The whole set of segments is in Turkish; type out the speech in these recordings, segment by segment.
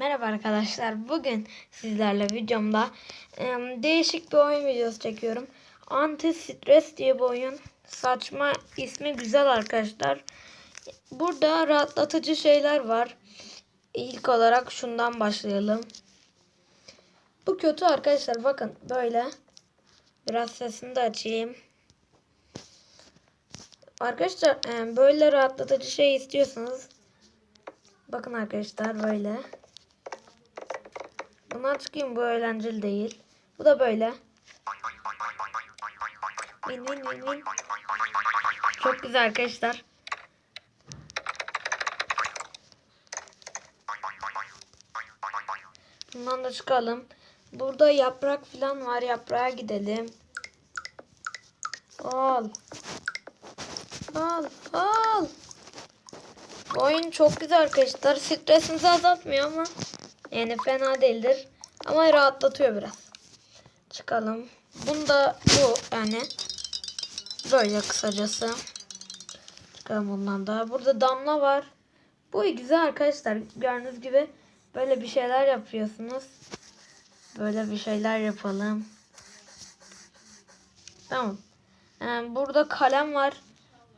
Merhaba arkadaşlar. Bugün sizlerle videomda em, değişik bir oyun videosu çekiyorum. Anti Stres diye bir oyun. Saçma ismi güzel arkadaşlar. Burada rahatlatıcı şeyler var. İlk olarak şundan başlayalım. Bu kötü arkadaşlar. Bakın böyle. Biraz sesini de açayım. Arkadaşlar em, böyle rahatlatıcı şey istiyorsanız Bakın arkadaşlar böyle. Bundan çıkayım bu eğlenceli değil. Bu da böyle. Win win win win. Çok güzel arkadaşlar. Bundan da çıkalım. Burada yaprak falan var. Yaprağa gidelim. Al. Al. Al. Oyun çok güzel arkadaşlar. Stresinizi azaltmıyor ama yani fena değildir. Ama rahatlatıyor biraz. Çıkalım. Bunda bu yani böyle kısacası. Çıkalım bundan da. Burada damla var. Bu güzel arkadaşlar. Gördüğünüz gibi böyle bir şeyler yapıyorsunuz. Böyle bir şeyler yapalım. Tamam. Yani burada kalem var.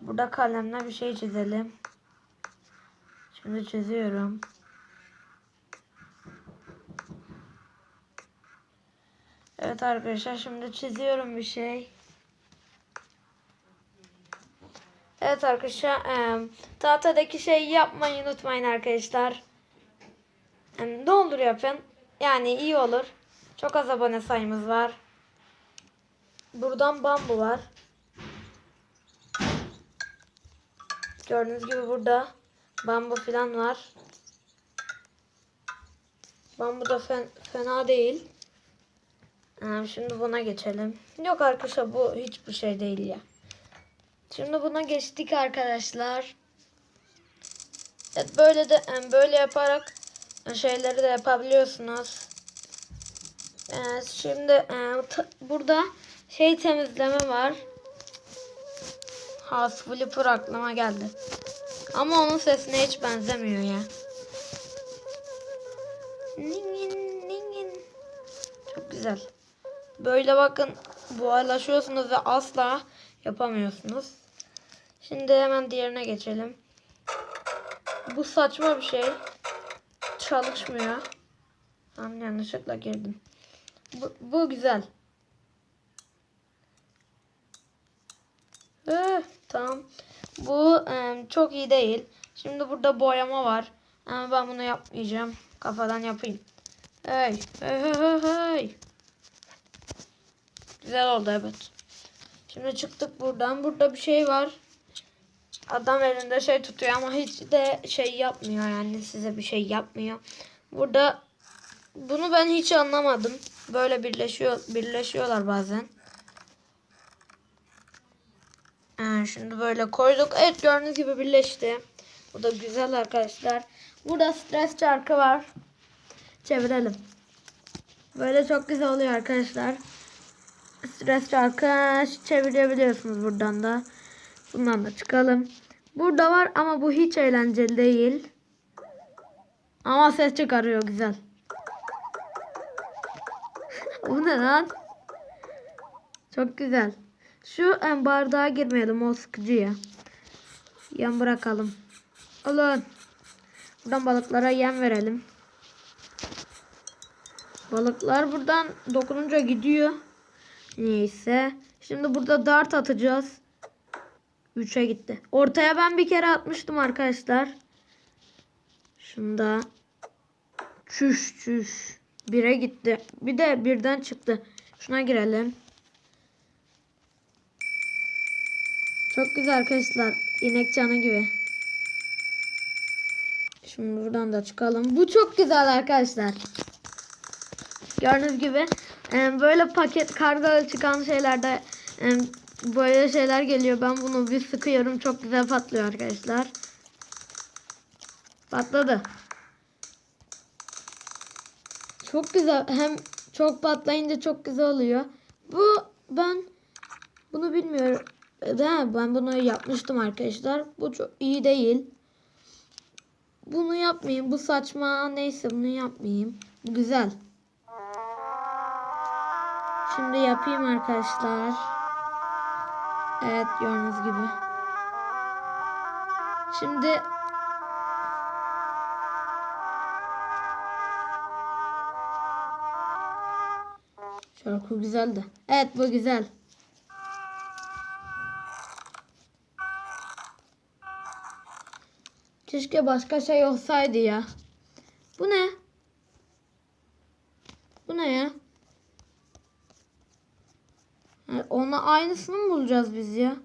Burada kalemle bir şey çizelim. Şimdi çiziyorum. Evet arkadaşlar şimdi çiziyorum bir şey. Evet arkadaşlar e, tahtadaki şeyi yapmayı unutmayın arkadaşlar. E, ne olur yapın. Yani iyi olur. Çok az abone sayımız var. Buradan bambu var. Gördüğünüz gibi burada bambu falan var. Bambu da fen- fena değil. Ee, şimdi buna geçelim. Yok arkadaşlar bu hiçbir şey değil ya. Şimdi buna geçtik arkadaşlar. Evet böyle de böyle yaparak şeyleri de yapabiliyorsunuz. Evet, şimdi e, burada şey temizleme var. House Flipper aklıma geldi. Ama onun sesine hiç benzemiyor ya. Ningin ningin. Çok güzel. Böyle bakın buharlaşıyorsunuz ve asla yapamıyorsunuz. Şimdi hemen diğerine geçelim. Bu saçma bir şey. Çalışmıyor. Tam yanlışlıkla girdim. Bu, bu güzel. Eh, tamam. Bu em, çok iyi değil. Şimdi burada boyama var. Ama ben bunu yapmayacağım. Kafadan yapayım. Hey, hey, hey, hey. Güzel oldu evet. Şimdi çıktık buradan. Burada bir şey var. Adam elinde şey tutuyor ama hiç de şey yapmıyor yani size bir şey yapmıyor. Burada bunu ben hiç anlamadım. Böyle birleşiyor birleşiyorlar bazen. Ha, şimdi böyle koyduk. Evet gördüğünüz gibi birleşti. Bu da güzel arkadaşlar. Burada stres çarkı var. Çevirelim. Böyle çok güzel oluyor arkadaşlar. Stres çarkı çevirebiliyorsunuz buradan da. Bundan da çıkalım. Burada var ama bu hiç eğlenceli değil. Ama ses çıkarıyor güzel. bu ne lan? Çok güzel. Şu en bardağa girmeyelim o sıkıcıya. Yem bırakalım. Alın. Buradan balıklara yem verelim. Balıklar buradan dokununca gidiyor. Neyse. Şimdi burada dart atacağız. 3'e gitti. Ortaya ben bir kere atmıştım arkadaşlar. Şunda. Çüş çüş. 1'e gitti. Bir de birden çıktı. Şuna girelim. Çok güzel arkadaşlar. İnek canı gibi. Şimdi buradan da çıkalım. Bu çok güzel arkadaşlar. Gördüğünüz gibi böyle paket kargo çıkan şeylerde böyle şeyler geliyor. Ben bunu bir sıkıyorum. Çok güzel patlıyor arkadaşlar. Patladı. Çok güzel. Hem çok patlayınca çok güzel oluyor. Bu ben bunu bilmiyorum. De, ben bunu yapmıştım arkadaşlar. Bu çok iyi değil. bunu yapmayayım. Bu saçma. Neyse bunu yapmayayım. Bu güzel. Şimdi yapayım arkadaşlar. Evet gördüğünüz gibi. Şimdi Şarkı güzel de. Evet bu güzel. Keşke başka şey olsaydı ya. Bu ne? Bu ne ya? Ona aynısını mı bulacağız biz ya?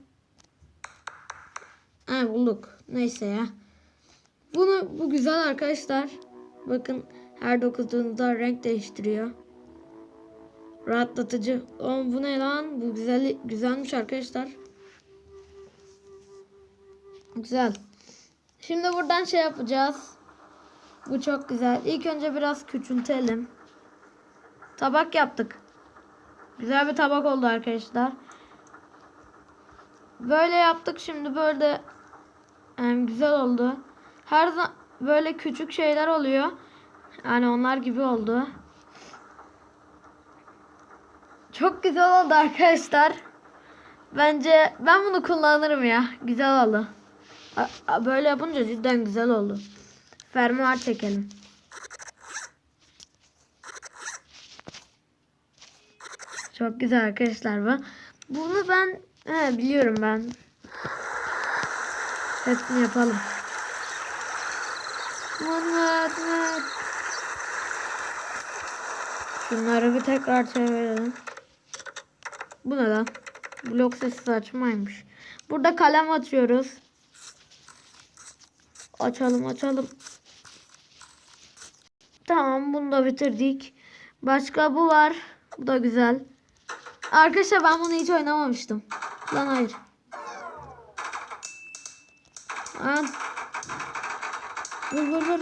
Ha bulduk. Neyse ya. Bunu bu güzel arkadaşlar. Bakın her dokuduğunuzda renk değiştiriyor. Rahatlatıcı. Oğlum bu ne lan? Bu güzel güzelmiş arkadaşlar. Güzel. Şimdi buradan şey yapacağız. Bu çok güzel. İlk önce biraz küçültelim. Tabak yaptık. Güzel bir tabak oldu arkadaşlar. Böyle yaptık şimdi böyle em, güzel oldu. Her zaman böyle küçük şeyler oluyor. Yani onlar gibi oldu. Çok güzel oldu arkadaşlar. Bence ben bunu kullanırım ya. Güzel oldu. Böyle yapınca cidden güzel oldu. Fermuar çekelim. Çok güzel arkadaşlar bu. Bunu ben he, biliyorum ben. Hepsini yapalım. Muhammed, Muhammed. Şunları bir tekrar çevirelim. Bu ne lan? Blok sesi saçmaymış. Burada kalem atıyoruz. Açalım açalım. Tamam bunu da bitirdik. Başka bu var. Bu da güzel. Arkadaşlar ben bunu hiç oynamamıştım. Lan hayır. Lan. Vur vur vur.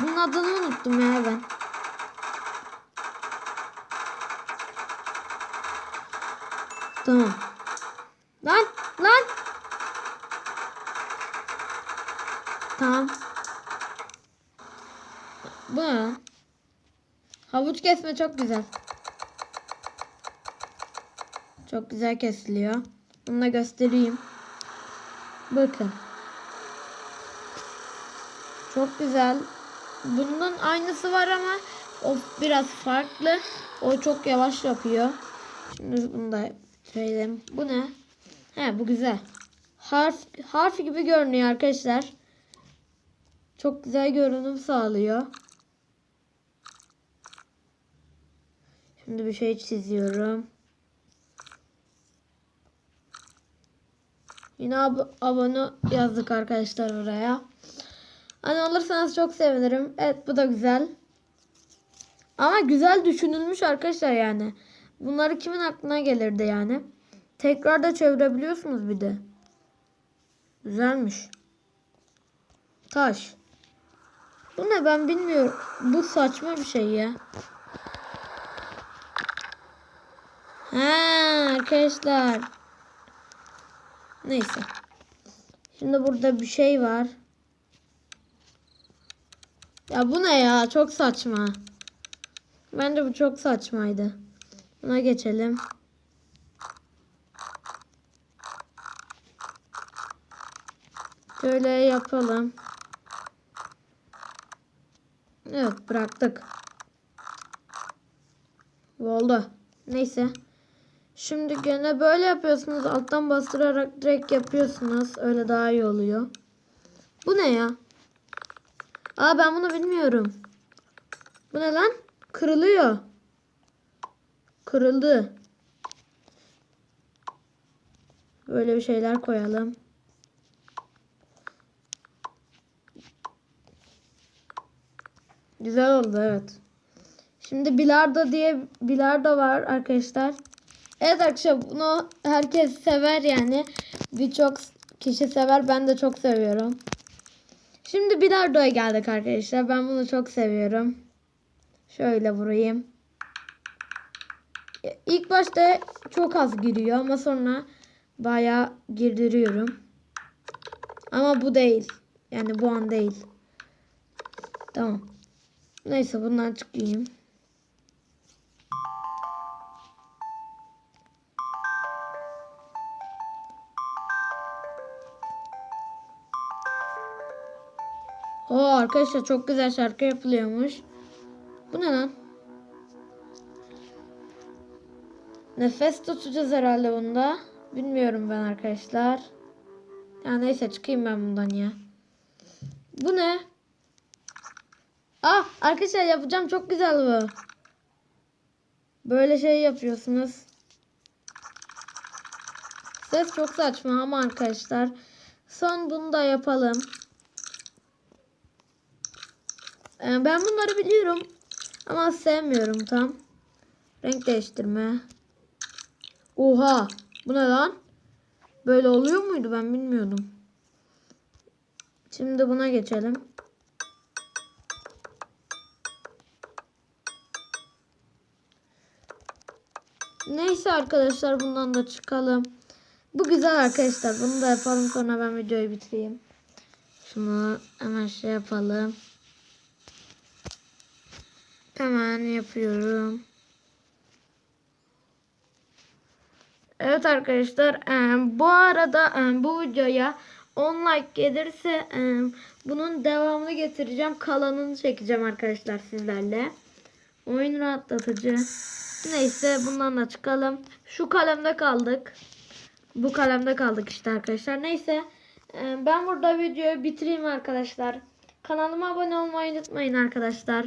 Bunun adını unuttum ya ben. Tamam. Lan lan. Tamam. Bu ne? Havuç kesme çok güzel. Çok güzel kesiliyor. Bunu da göstereyim. Bakın. Çok güzel. Bunun aynısı var ama o biraz farklı. O çok yavaş yapıyor. Şimdi bunu da söyleyelim. Bu ne? He bu güzel. Harf harf gibi görünüyor arkadaşlar. Çok güzel görünüm sağlıyor. Şimdi bir şey çiziyorum. Yine ab abone yazdık arkadaşlar oraya. Hani olursanız çok sevinirim. Evet bu da güzel. Ama güzel düşünülmüş arkadaşlar yani. Bunları kimin aklına gelirdi yani. Tekrar da çevirebiliyorsunuz bir de. Güzelmiş. Taş. Bu ne ben bilmiyorum. Bu saçma bir şey ya. Ha arkadaşlar. Neyse. Şimdi burada bir şey var. Ya bu ne ya? Çok saçma. Bence bu çok saçmaydı. Buna geçelim. Şöyle yapalım. Evet bıraktık. Oldu. Neyse. Şimdi gene böyle yapıyorsunuz. Alttan bastırarak direkt yapıyorsunuz. Öyle daha iyi oluyor. Bu ne ya? Aa ben bunu bilmiyorum. Bu ne lan? Kırılıyor. Kırıldı. Böyle bir şeyler koyalım. Güzel oldu evet. Şimdi bilardo diye bilardo var arkadaşlar. Evet arkadaşlar bunu herkes sever yani. Birçok kişi sever. Ben de çok seviyorum. Şimdi bilardoya geldik arkadaşlar. Ben bunu çok seviyorum. Şöyle vurayım. İlk başta çok az giriyor ama sonra bayağı girdiriyorum. Ama bu değil. Yani bu an değil. Tamam. Neyse bundan çıkayım. Oo arkadaşlar çok güzel şarkı yapılıyormuş. Bu ne lan? Nefes tutacağız herhalde bunda. Bilmiyorum ben arkadaşlar. Ya neyse çıkayım ben bundan ya. Bu ne? Ah arkadaşlar yapacağım çok güzel bu. Böyle şey yapıyorsunuz. Ses çok saçma ama arkadaşlar. Son bunu da yapalım. Ee, Ben bunları biliyorum. Ama sevmiyorum tam. Renk değiştirme. Oha. Bu ne lan? Böyle oluyor muydu ben bilmiyordum. Şimdi buna geçelim. Neyse arkadaşlar bundan da çıkalım. Bu güzel arkadaşlar. Bunu da yapalım sonra ben videoyu bitireyim. Şunu hemen şey yapalım. Hemen yapıyorum. Evet arkadaşlar e, bu arada e, bu videoya 10 like gelirse e, bunun devamını getireceğim. Kalanını çekeceğim arkadaşlar sizlerle. Oyun rahatlatıcı. Neyse bundan da çıkalım. Şu kalemde kaldık. Bu kalemde kaldık işte arkadaşlar. Neyse ben burada videoyu bitireyim arkadaşlar. Kanalıma abone olmayı unutmayın arkadaşlar.